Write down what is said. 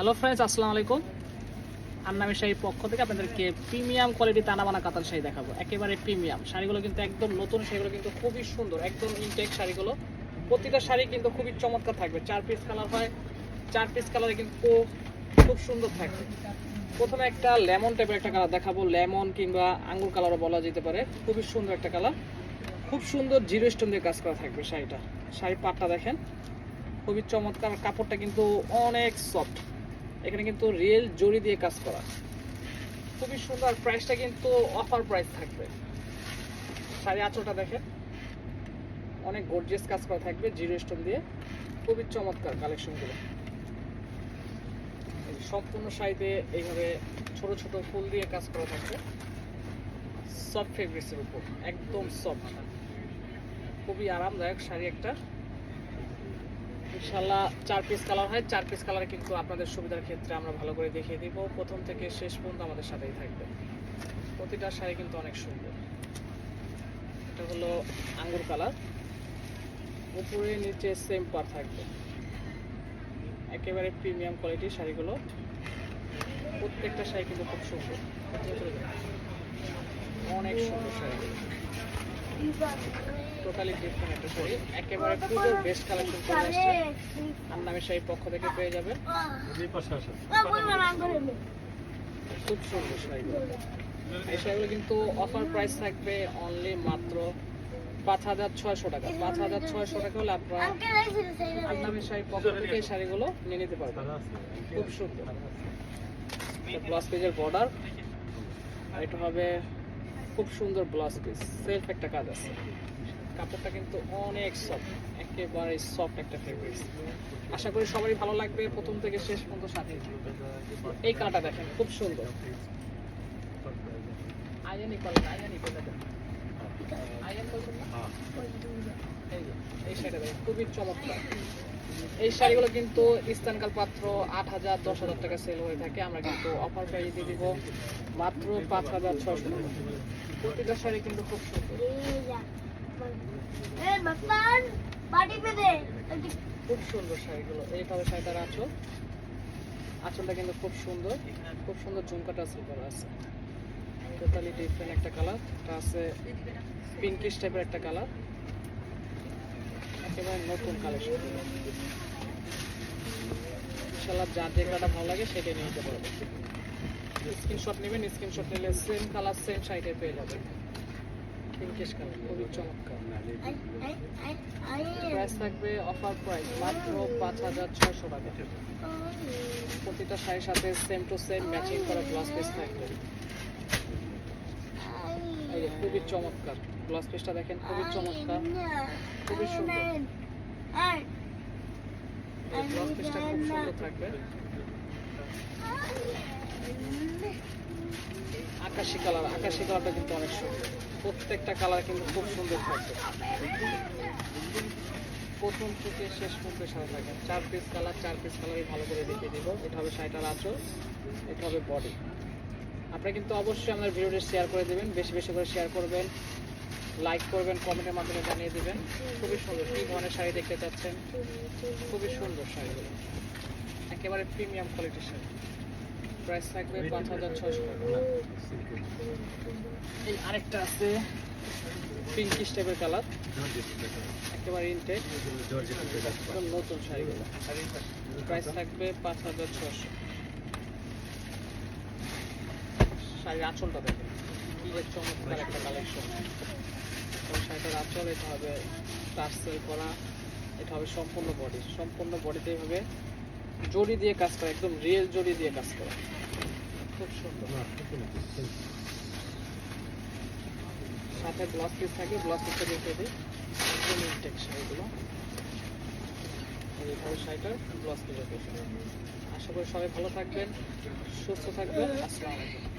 Hello friends আসসালামু আলাইকুম। আন্নামি শাড়ির পক্ষ থেকে আপনাদেরকে প্রিমিয়াম কোয়ালিটি তানাবানা কাতান শাড়ি দেখাবো। একেবারে প্রিমিয়াম। শাড়িগুলো কিন্তু একদম নতুন, শাড়িগুলো কিন্তু খুবই সুন্দর, একদম ইনটেক শাড়িগুলো। প্রতিটা শাড়ি কিন্তু খুবই চমৎকার থাকবে। চার পিস কালার হয়, চার পিস কালারে কিন্তু খুব সুন্দর থাকবে। প্রথমে একটা লেমন টাইপের একটা কালার দেখাবো। লেমন কিংবা আঙ্গুর কালারও বলা যেতে পারে। খুবই সুন্দর একটা কালার খুব সুন্দর জিরো স্টোন দিয়ে কাজ করা থাকবে শাড়িটা। শাড়ির পাটটা দেখেন, খুবই চমৎকার। কাপড়টা কিন্তু অনেক সফট এখানে কিন্তু রিয়েল জড়ি দিয়ে কাজ করা। খুবই সুন্দর প্রাইসটা কিন্তু অফার প্রাইস থাকবে। শাড়ি আঁচলটা দেখেন। অনেক গর্জিয়াস কাজ করা থাকবে জিরো স্টোন দিয়ে। খুবই চমৎকার কালেকশনগুলো সম্পূর্ণ শাড়িতে এইভাবে ছোট ছোট ফুল দিয়ে কাজ করা থাকবে। সফট ফেব্রিক্সের উপর, একদম সফট খুবই আরামদায়ক শাড়ি একটা। ইনশাল্লাহ চার পিস কালার হয়। চার পিস কালার কিন্তু আপনাদের সুবিধার ক্ষেত্রে আমরা ভালো করে দেখিয়ে দিব। প্রথম থেকে শেষ পর্যন্ত আমাদের সাথেই থাকবে। প্রতিটা শাড়ি কিন্তু অনেক সুন্দর। এটা হলো আঙ্গুর কালার উপরে, নিচে সেম পার থাকবে। একেবারে প্রিমিয়াম কোয়ালিটির শাড়িগুলো। প্রত্যেকটা শাড়ি কিন্তু খুব সুন্দর। অনেক সুন্দর শাড়িগুলো টোটালি ডিফারেন্ট একটা শাড়ি। একেবারে পুজোর বেস্ট কালেকশন চলে আসছে। শাড়ির পক্ষ থেকে পেয়ে যাবেন। খুব সুন্দর শাড়িগুলো। এই শাড়িগুলো কিন্তু অফার প্রাইস থাকবে অনলি মাত্র পাঁচ হাজার ছয়শো টাকা। পাঁচ হাজার ছয়শো টাকা হলে আপনারা আন্নামের শাড়ির পক্ষ থেকে এই শাড়িগুলো নিয়ে নিতে পারবেন। খুব সুন্দর। ব্লাউজ পিসের বর্ডার আর এটা হবে খুব সুন্দর ব্লাউজ পিস সেলফ একটা কাজ আছে। কাপড়টা কিন্তু অনেক সফট একেবারে সফট একটা ফেব্রিক্স আশা করি সবারই ভালো লাগবে। প্রথম থেকে শেষ পর্যন্ত সাথে এই কাটা দেখেন, খুব সুন্দর। আয়ানি কালার আয়ানি কালার আয়ান বলছেন না? এই শাড়িটা দেখেন খুবই চমৎকার। এই শাড়িগুলো কিন্তু ইস্তানকাল পাত্র আট হাজার দশ হাজার টাকা সেল হয়ে থাকে। আমরা কিন্তু অফার প্রাইস দিয়ে দিব মাত্র পাঁচ হাজার ছশো টাকা। প্রতিটা শাড়ি কিন্তু খুব সুন্দর। খুব সুন্দর শাড়িগুলো। এইভাবে শাড়িটার আঁচল। আঁচলটা কিন্তু খুব সুন্দর। খুব সুন্দর ঝুমকাটা আছে করা আছে। টোটালি ডিফারেন্ট একটা কালার এটা আছে পিঙ্কিশ টাইপের একটা কালার একেবারে নতুন কালেকশন ইনশাল্লাহ যার যে কালারটা ভালো লাগে সেটাই নিয়ে নিতে পারবেন স্ক্রিনশট নেবেন স্ক্রিনশট নিলে সেম কালার সেম শাড়িটাই পেয়ে যাবেন। খুবই চমৎকার। প্রাইস থাকবে অফার প্রাইস মাত্র পাঁচ হাজার ছয়শো টাকা। প্রতিটা শাড়ির সাথে সেম টু সেম ম্যাচিং করা ব্লাউজ পিস থাকবে। এই যে খুবই চমৎকার। ব্লাউজ পিসটা দেখেন খুবই চমৎকার খুবই সুন্দর। এই ব্লাউজ পিসটা খুব সুন্দর থাকবে। আকাশি কালার আকাশি কালারটা কিন্তু অনেক সুন্দর। প্রত্যেকটা কালার কিন্তু খুব সুন্দর থাকবে। প্রথম থেকে শেষ পর্যন্ত সাথে থাকেন চার পিস কালার চার পিস কালারই ভালো করে দেখিয়ে দিব। এটা হবে শাড়িটার আঁচল এটা হবে বডি আপনারা কিন্তু অবশ্যই আমাদের ভিডিওটি শেয়ার করে দেবেন, বেশি বেশি করে শেয়ার করবেন লাইক করবেন কমেন্টের মাধ্যমে জানিয়ে দেবেন। খুবই সুন্দর, কী ধরনের শাড়ি দেখতে চাচ্ছেন? খুবই সুন্দর শাড়িগুলো একেবারে প্রিমিয়াম কোয়ালিটির শাড়ি। প্রাইস থাকবে পাঁচ হাজার টাকা। এই আরেকটা আছে পিঙ্কিশ টাইপের কালার একেবারে ইনটেক নতুন শাড়িগুলো। প্রাইস থাকবে পাঁচ হাজার ছশো শাড়ির আঁচলটা দেখেন। কি চমৎকার একটা কালেকশন শাড়িটার আঁচল এটা হবে টার্সেল করা এটা হবে সম্পূর্ণ বডি সম্পূর্ণ বডিতে হবে জড়ি দিয়ে কাজ করা একদম রিয়েল জড়ি দিয়ে কাজ করা। খুব সুন্দর। সাথে ব্লাউজ পিস থাকে ব্লাউজ পিসটা দেখে দিই একদম ইনটেক শাড়িগুলো এইভাবে শাড়িটার ব্লাউজ পিস আশা করি সবাই ভালো থাকবেন সুস্থ থাকবেন। আসসালামু আলাইকুম।